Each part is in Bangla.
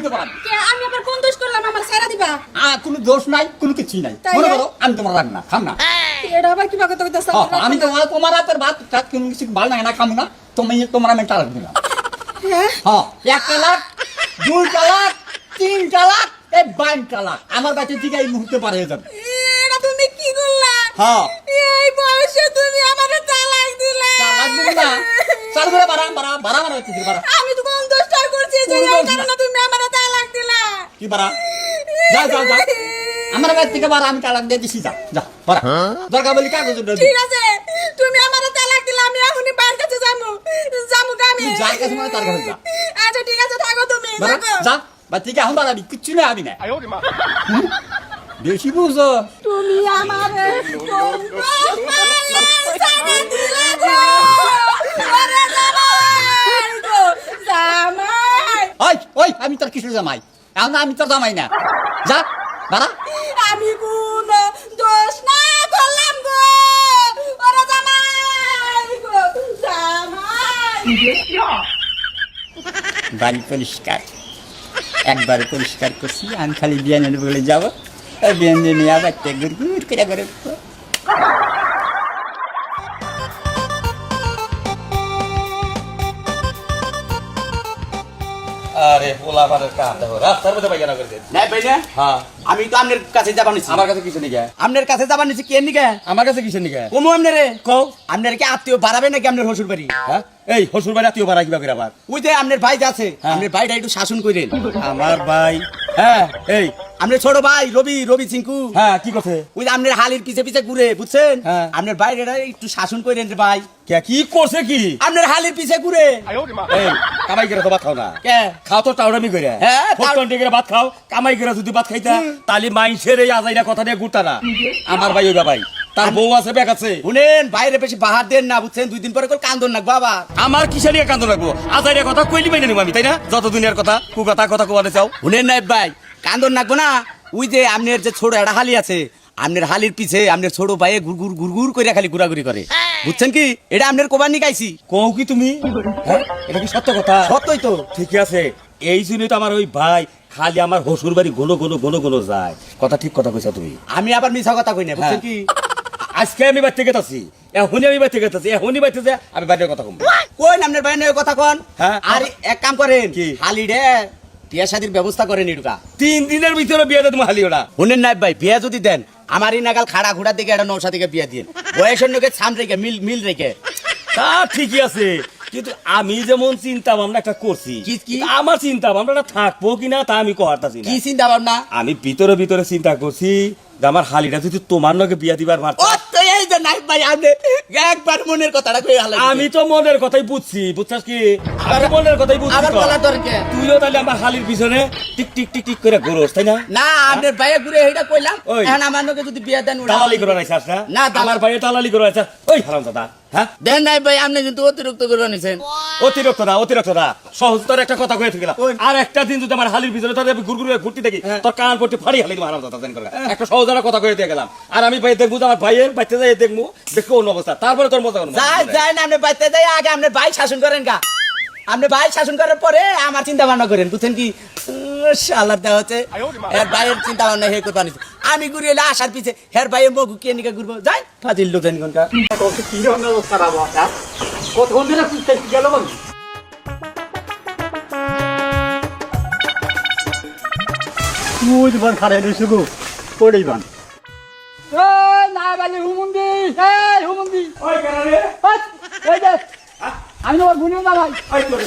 হইতে পারেন কে আমি আবার কোন দোষ করলাম? আমার সারা দিবা। আ কোনো দোষ নাই কোনো কিছুই নাই। মনে করো আমি তোমার খাম না। এটা আবার কি তোকে দোষ হ্যাঁ, আমি তোমার তোমার হাতের ভাত কোনো কিছু ভালো লাগে না খাম না। তুমি তোমার আমি তালাক দিলাম। হ্যাঁ? হ্যাঁ এক তালাক দুই তালাক তিন তালাক এই বাইন তালাক আমার দিকে এই মুহূর্তে পার হয়ে যাবে। এটা তুমি কি করলা? হ্যাঁ। এই বয়সে তুমি আমারে তালাক দিলা। তালাক দিবি না? চালু করে বাড়া বাড়া বাড়া বাড়া হচ্ছে বাড়া। আমি তো কোন দোষটা করছি যে কোন এই না। কারণে তুমি আমারে তালাক দিলা। কি বাড়া? যা যা যা। আমার বাড়ি থেকে বাড়া আমি তালাক দিয়ে দিছি যা যা বাড়া। দরকার বলি কাগজ ঠিক আছে তুমি আমারে তালাক দিলা আমি এখনই বাইর কাছে যাব। যাব আমি তুই যার কাছে মনে তার কাছে যা। আচ্ছা ঠিক আছে থাকো তুমি থাকো। যা বা থেকে এখন বাড়াবি কিচ্ছু নেই আমি না? বেশি বুঝো। তুমি আমারে কোন দোষটা দিলা গো ওরে জামাই গো জামাই ওই আমি তোর কিসের জামাই। এখন আমি তোর জামাই না। যা বাড়া আমি কোন দোষ না করলাম গো। ওরে জামাই গো জামাই। বাড়ি পরিষ্কার। একবার পরিষ্কার করছি আমি খালি বিয়ানের বলে যাব। বিয়ান দিয়ে নিয়ে আবার ঘুর ঘুর করে করে Hey, পোলা পারের কাজ দেখো রাস্তার মধ্যে পাইখানা করে দেন নাই ভাই না হ্যাঁ। আমি তো আপনার কাছে যাবার নিছি। আমার কাছে কিছু নিকে? আপনার কাছে যাবার নিছি কে নিকে? আমার কাছে কিছু নিকে? কমু আপনারে কও। আপনার কি আত্মীয় বাড়াবে নাকি আপনার শ্বশুর বাড়ি? হ্যাঁ? এই হসুর বাড়ি আত্মীয় পাড়া কিবা আবার। ওই যে আপনার ভাই আছে হ্যাঁ। আপনার ভাইটা একটু শাসন করেন আমার ভাই। হ্যাঁ। এই। আপনার ছোট ভাই রবি রবি চিঙ্কু হ্যাঁ কি কথা ওই যে আপনার হালির পিছে পিছে ঘুরে বুঝছেন। আপনার বাইরেটা একটু শাসন করেন রে ভাই। কে কি করছে কি? আপনার হালির পিছে ঘুরে। এই কামাই করে তো খাও না। কে? খাও তো টাউরামি করে হ্যাঁ, করে ভাত খাও কামাই করে যদি ভাত খাইতা তাহলে মাইসের এই আজাইরা কথা দিয়ে গুড়তা না। আমার ভাই ওইবা ভাই তার বউ আছে ব্যাগ আছে। শুনেন বাইরে বেশি বাহার দেন না বুঝছেন? দুই দিন পরে করে কান্দন না বাবা আমার কিসে নিয়ে কান্দ রাখব আজাইরা কথা কইলি মাইনে নিব আমি তাই না? যত দুনিয়ার কথা কু কথা চাও। শুনেন নাই ভাই কান্দন না। ওই যে আপনার যে ছোট একটা হালি আছে আপনার হালির পিছে আপনার ছোট ভাইয়ে গুড়গুড় গুড়গুড় করে খালি ঘুরাঘুরি করে। বুঝছেন কি? এটা আপনার কোবার নিকাইছি কও কি তুমি? হ্যাঁ এটা কি সত্য কথা? সত্যই তো। ঠিক আছে। এই জন্যই তো আমার ওই ভাই খালি আমার হসুর বাড়ি গোনো গোনো গোনো গোনো যায়। কথা ঠিক কথা কইছা তুমি। আমি আবার মিছা কথা কই না বুঝছেন কি? আজকে আমি বাড়িতে গেতাছি এখনই আমি বাড়িতে গেতাছি এখনই বাড়িতে যা আমি বাইরের কথা কম। কই আপনার ভাই কথা কন। হ্যাঁ। আর এক কাম করেন কি? হালি রে বিয়া শাদির ব্যবস্থা করেন এটুকা। তিন দিনের ভিতরে বিয়ে দেবো হালি ওরা শুনেন নাই ভাই বিয়া যদি দেন আমার এই নাগাল খাড়া ঘোড়া দিকে একটা নৌসা থেকে বিয়া দিন। বয়সের লোকে ছাম রেখে মিল মিল রেখে। তা ঠিকই আছে। কিন্তু আমি যেমন চিন্তা ভাবনা একটা করছি? আমার চিন্তা ভাবনাটা থাকব কিনা তা আমি কহারতাছি কি চিন্তা ভাবনা? আমি ভিতরে ভিতরে চিন্তা করছি যে আমার হালিটা যদি তোমার লগে বিয়া দিবার আপনি একবার মনের কথাটা কই আমি তো মনের কথাই বুঝছি বুঝছাস কি? আমি মনের কথাই বুঝছি আবার বলা দরকার তুইও তাহলে আমার হালির পিছনে টিক টিক টিক টিক করে ঘুরোস তাই না? না আপনার ভাইয়ে ঘুরে এইটা কইলাম। এখন আমার লোকে যদি বিয়া দেন দালালি করে না? না, দালাল- আমার ভাইয়ে দালালি করে ওই হারাম দাদা হ্যাঁ? দেন নাই ভাই আপনি কিন্তু অতিরিক্ত করে নিছেন অতিরিক্ত না অতিরিক্ত না। সহজ তোর একটা কথা কয়ে ওই। আর একটা দিন যদি আমার হালির ভিতরে তোর আমি ঘুরঘুরে ঘুরতে দেখি হ্যাঁ। তোর কান পড়তে ফাড়ি হালি মারাম দাদা জানি করে একটা সহজ একটা কথা কয়ে দিয়ে গেলাম আর আমি ভাই দেখব আমার ভাইয়ের বাচ্চা যাই দেখব দেখো অন্য অবস্থা। তারপরে তোর মজা করব। যাই যাই না আপনি বাইতে যাই আগে আপনি ভাই শাসন করেন গা। আপনি ভাই শাসন করার পরে আমার চিন্তা ভাবনা করেন বুঝছেন কি? শালার দেওয়া হচ্ছে। ভাইয়ের চিন্তা ভাবনা হে করতে পারিস আমি ঘুরে এলে আসার পিছে হের ভাইয়ের মুখ কে নিকে ঘুরবো? যাই ফাজিল লোক জানি কোনটা। কতক্ষণ ধরে গেল বল? মুজ বন খারে রইছে গো পড়েই বান। না বালি হুমুন্দি এই হুমুন্দি। ওই কেন এই যে আমি তোমার বুনিও না ভাই ওই তোর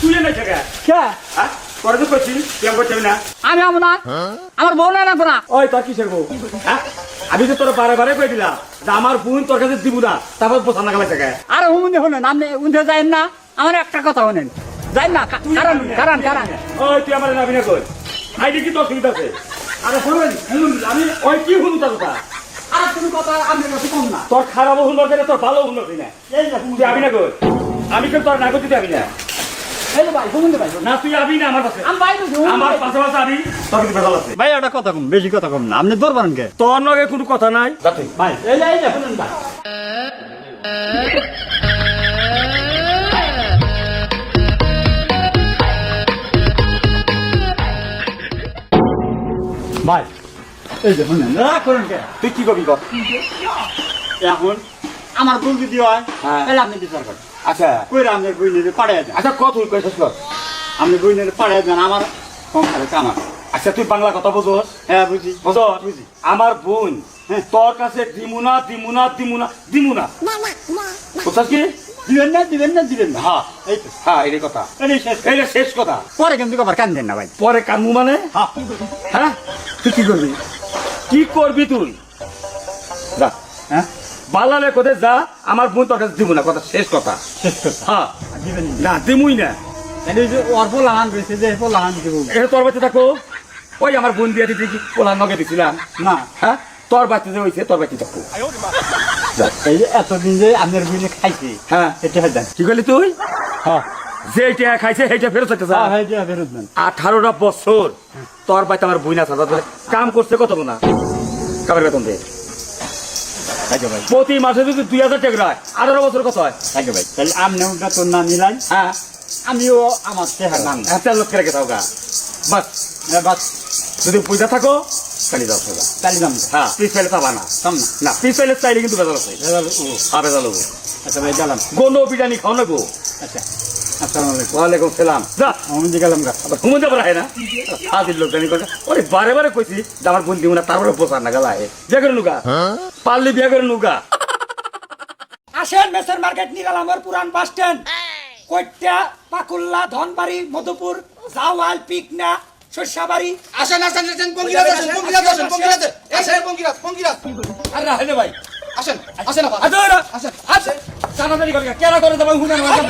তুই না জায়গা কে? হ্যাঁ? করে তো করছিস কেমন করছিস না। আমি আমো না। আমার বউ না না। ওই তোর কিসের বউ? হ্যাঁ? আমি তো তোর বারে বারে দিলাম যে আমার বোন তোর কাছে দিব না তারপর পোষা না গেলে আরে হুমুন্দি হলেন আপনি যাইন না। আমার একটা কথা হলেন যাই না কা- কারণ কারণ কারণ ওই তুই আমার নাবি না কই? আইডি কি তোর সুবিধা আছে। আরে শুনুন আমি ওই কি শুনুন তোর কথা? আর তুমি কথা আমি কাছে কম না। তোর খারাপ তোর ভালো হুন্ডর কিনা এই তুই আবি না কই? আমি কিন্তু তোর নাগর দিতে না। না তুই আবি না আমার কাছে। আমি ভাই বলছি, আমার পাশে পাশে আবি। তোর কিন্তু ভেজাল আছে? ভাই একটা কথা কম বেশি কথা কম না। আপনি ধরবেন কে? তোর লগে কোনো কথা নাই। ভাই। এই যে এই যে শুনুন ভাই। ভাই। এই যে শুনেন রাগ করেন কে? তুই কি করবি কর? এখন? আমার ভুল যদি হয় হ্যাঁ। তাহলে আপনি বিচার করেন। আচ্ছা। কইরা আমাদের বই নিয়ে পাড়ায় দেন আচ্ছা কত তুই কইছিস কর আপনি বই নিয়ে পাড়ায় দেন আমার সংসারে কামার আচ্ছা তুই বাংলা কথা বুঝোস? হ্যাঁ বুঝি। বুঝ বুঝি। আমার বোন হ্যাঁ, তোর কাছে দিমুনা দিমুনা দিমুনা দিমুনা। বুঝছিস কি? দিবেন না দিবেন না দিবেন না। হ্যাঁ। এই তো। হ্যাঁ এই কথা। এই শেষ শেষ কথা। পরে কিন্তু আবার কান্দেন না ভাই। পরে কানমু মানে? হ্যাঁ। হ্যাঁ? তুই কি করবি? কি করবি তুই? যা। হ্যাঁ? বালালে কোথায় যা আমার বোন তোর কাছে দিব না কথা শেষ কথা। শেষ হ্যাঁ। না দিমুই না। যে অল্প লাহান রয়েছে যে অল্প লাহান দিব। এটা তোর বাচ্চা থাকো। ওই আমার বোন দিয়ে দিতে কি পোলা নগে দিছিলাম? না। হ্যাঁ? তোর বাচ্চা যে হয়েছে তোর বাচ্চা থাকো। এই যে এতদিন খাইছে হ্যাঁ। এটা দেন কি করলি তুই? হ্যাঁ। যেটা খাইছে সেইটা ফেরত হচ্ছে যা। হ্যাঁ আঠারোটা বছর তোর বাচ্চা আমার বই না কাম করছে কত না কামের বেতন দে। থাকে ভাই প্রতি মাসে যদি দুই হাজার টাকা হয় আঠারো বছর কত হয়। থাকে ভাই তাহলে আপনি ওটা তোর না নিলাম হ্যাঁ। আমিও আমার চেহারা নাম। হাতে লোক রেখে থাও গা। বাস। বাস। যদি পয়সা থাকো চালিয়ে যাও সোজা হ্যাঁ। পিস ফেলে না। দাম না। পিস ফেলে চাইলে কিন্তু বেজাল আছে। ভেজাল হ্যাঁ বেজাল আচ্ছা ভাই গেলাম গন্ধ বিরিয়ানি খাও না গো আচ্ছা। ওয়ালাইকুম সালাম। যা। আমি যে গেলাম গা। আবার ঘুমে যাব রাহে না। হাজির লোক জানি কথা ওরে বারে বারে কইছি যে আমার বোন দিও না তারপরে পোষা না গেলা বিয়ে করে নুগা। পারলে বিয়ে করে নুগা। আসেন মেসের মার্কেট নিরালামর পুরান বাস স্ট্যান্ড। কৈত্যা পাকুল্লা ধনবাড়ি মধুপুর জাওয়াল পিকনা শস্যাবাড়ি। আসেন আসেন আসেন আসেন আসেন পঙ্কিরাজ আসেন পঙ্কিরাজ পঙ্কিরাজ আরে না ভাই। আসেন আসেন আসেন। করে হুনার মাঝে।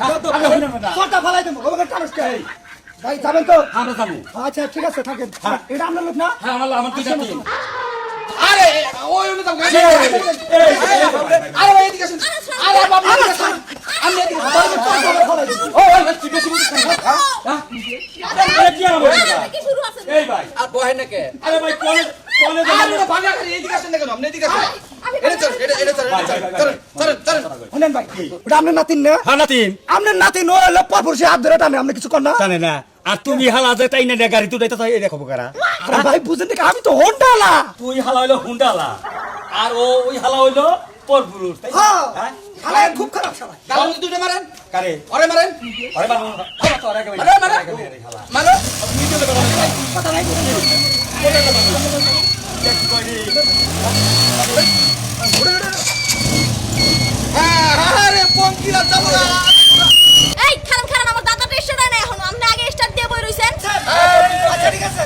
আমরা আমরা হুনার মাঝে ছটা ফেলাই দেবো ওকে টানুস কে ভাই যাবেন তো? আমরা যাব। আচ্ছা ঠিক আছে থাকেন। এটা আপনার লোক না? হ্যাঁ আমার আমার দুইটা টিম। আরে ওই ওই দাও আরে ভাই এদিকে আসেন। আরে বাবা এদিকে আসেন। আমি এদিকে ও ওই বেশি বেশি বুঝছ না হ্যাঁ? কি আমার এই ভাই। আর বহেন না কে? আরে ভাই কোনে কোনে আরে ভাঙা করে এদিকে আসেন না কেন? আপনি এদিকে আসেন। এটা চল এটা এটা এটা চল চল ওটা আপনার নাতিন না? হ্যাঁ নাতিন। আপনার নাতিন ও হলো পরপুরুষে হাত ধরে টানে আপনি কিছু কর না। জানে না। আর তুমি হালা যে তাই না গাড়ি তুই দেখো কারা আরে ভাই বুঝেন আমি তো হন্ডালা তুই হালা হইল হুন্ডালা আর ও ওই হালা হইল পরপুরুষ তাই হ্যাঁ। হ্যাঁ? খুব খারাপ গাল দুটো মারেন। কারে? আরে মারেন। আরে তো হ্যাঁ আরে পঙ্কিরাজ যাব না এই খারাপ খারাপ আমার দাদাটা স্টার্ট হয় না এখন আপনি আগে স্টার্ট দিয়ে বই রইছেন আচ্ছা ঠিক আছে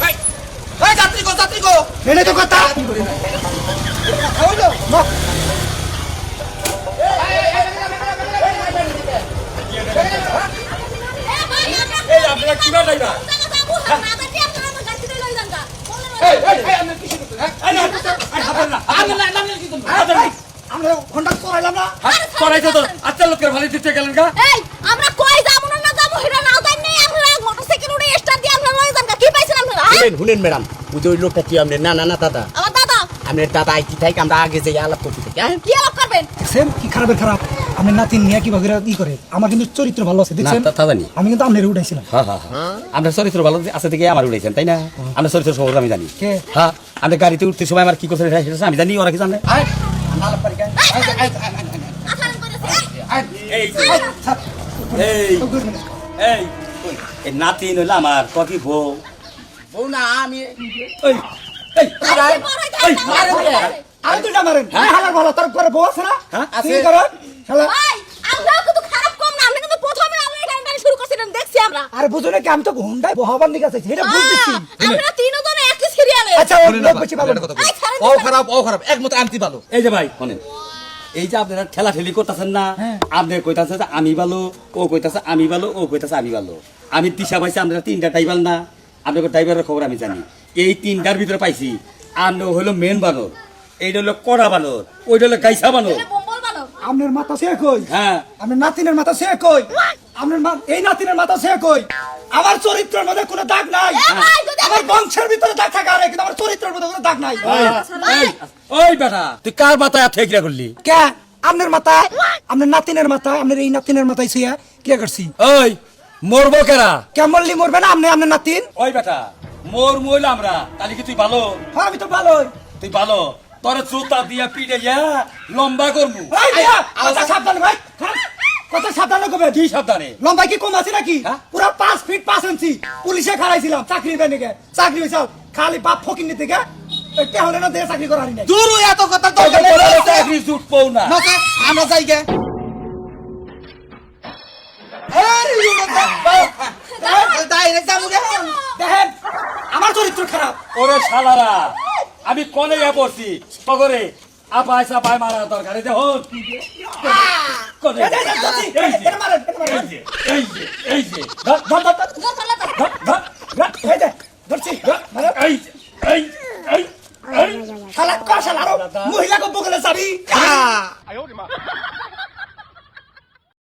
বাই এই যাত্রী গো যাত্রী গো এনে তো কথা এ ভাই এই আপনারা কিবা যাইবা এই এই এই আমি কি শুরু হ্যাঁ এই না এই হাতে না আমি না নাম কি তুমি হাতে না আমরা হন্ডা চড়াইলাম না। করাইছো তো। আচ্ছা লোকের ভালো দিতে গেলেন কা এই আমরা কই যাব না না যাব হেরা নাও তাই নেই আমরা মোটরসাইকেল উড়ে স্টার্ট দিয়ে আমরা লয়ে যান কি পাইছেন আপনারা? হ্যাঁ? শুনেন শুনেন ম্যাডাম। ওই যে ওই লোকটা কি না না না দাদা। আমার দাদা? দাদা আইটি থাকি আমরা আগে যাই আলাপ করতে থাকি হ্যাঁ? কি আলাপ করবেন? দেখছেন কি খারাপের খারাপ? আপনি নাতিন নিয়ে কীভাবে ই করে? আমার কিন্তু চরিত্র ভালো আছে দেখছেন? তা- তা জানি। আমি কিন্তু আপনার উঠাইছিলাম হ্যাঁ হ্যাঁ হ্যাঁ। আপনার চরিত্র ভালো আছে থেকে আমার উড়াইছেন তাই না? আপনার চরিত্র সহজ আমি জানি। কে? হ্যাঁ আপনি গাড়িতে উঠতে সময় আমার কি করছেন আমি জানি ওরা কি জানে? এই নাতিন হইল আমার ককি বউ বউ না আমি? আমি হ্যাঁ, দেখছি আমরা আরে বুঝো কি আমি তো হুন্ডায় বহাবার দিকে আছে এটা বুঝতেছি আচ্ছা ওর লোক বেশি ভালো না। এই ছাড়েন ও খারাপ ও খারাপ একমত আনতি ভালো। এই যে ভাই। শোনেন এই যে আপনারা ঠেলা ঠেলি করতেছেন না আপনি কইতাছে আমি ভালো ও কইতাছে আমি ভালো ও কইতাছে আমি ভালো। আমি দিশা পাইছি আপনারা তিনটা টাইবাল না আপনাকে ড্রাইভারের খবর আমি জানি। এই তিনটার ভিতরে পাইছি আপনি হলো মেন বানর এইটা হলো কড়া বানর ওইটা হলো গাইসা বানর। বানো আপনার মাথা সে কই? হ্যাঁ। আপনার নাতিনের মাথা সে কই? আপনার মা- এই নাতিনের মাথা সে কই? আমার চরিত্রের মধ্যে কোনো দাগ নাই। ভাই, আমার বংশের ভিতরে দাগ থাকা আরে কিন্তু আমার চরিত্রের মধ্যে কোনো দাগ নাই। ওই বেটা তুই কার মাথায় ঠেকরা করলি? কে? আপনার মাথায়? আপনার নাতিনের মাথায়? আপনার এই নাতিনের মাথায় শুয়ে কে করছি? ওই মরবো কেরা? কেমনলি মরবে না আপনি আপনার নাতিন? ওই বেটা মোর মইল আমরা তাহলে কি তুই ভালো? হ্যাঁ আমি তো ভালোই। তুই ভালো? তোর জুতা দিয়া পিটে যা লম্বা করব ভাই ভাইয়া, কথা সাবধানে ভাই। হ্যাঁ? কথা সাবধানে কবে কি সাবধানে লম্বা কি কম আছে নাকি হ্যাঁ? পুরো পাঁচ ফিট পাঁচ ইঞ্চি পুলিশে খারাইছিলাম চাকরি চাকরি হয়েছে খালি বাপ ফকির নিতে গে এটা হলে না দিয়ে চাকরি করার নাই দূর এত কথা তো চাকরি জুট না আমরা যাই গে চরিত্র খারাপ ওরে শালারা আমি কলে পড়ছি পগরে আপায় সাপায় মারা দরকার কলে এই। যে। এই যে ধর, ধর, ধর, ধর, ধর, ধর, ধর। ধর, ধর, ধর, এই যে, ধরছি। এই যে, এই এই এই শালা কর মহিলাকে বগলে যাবি।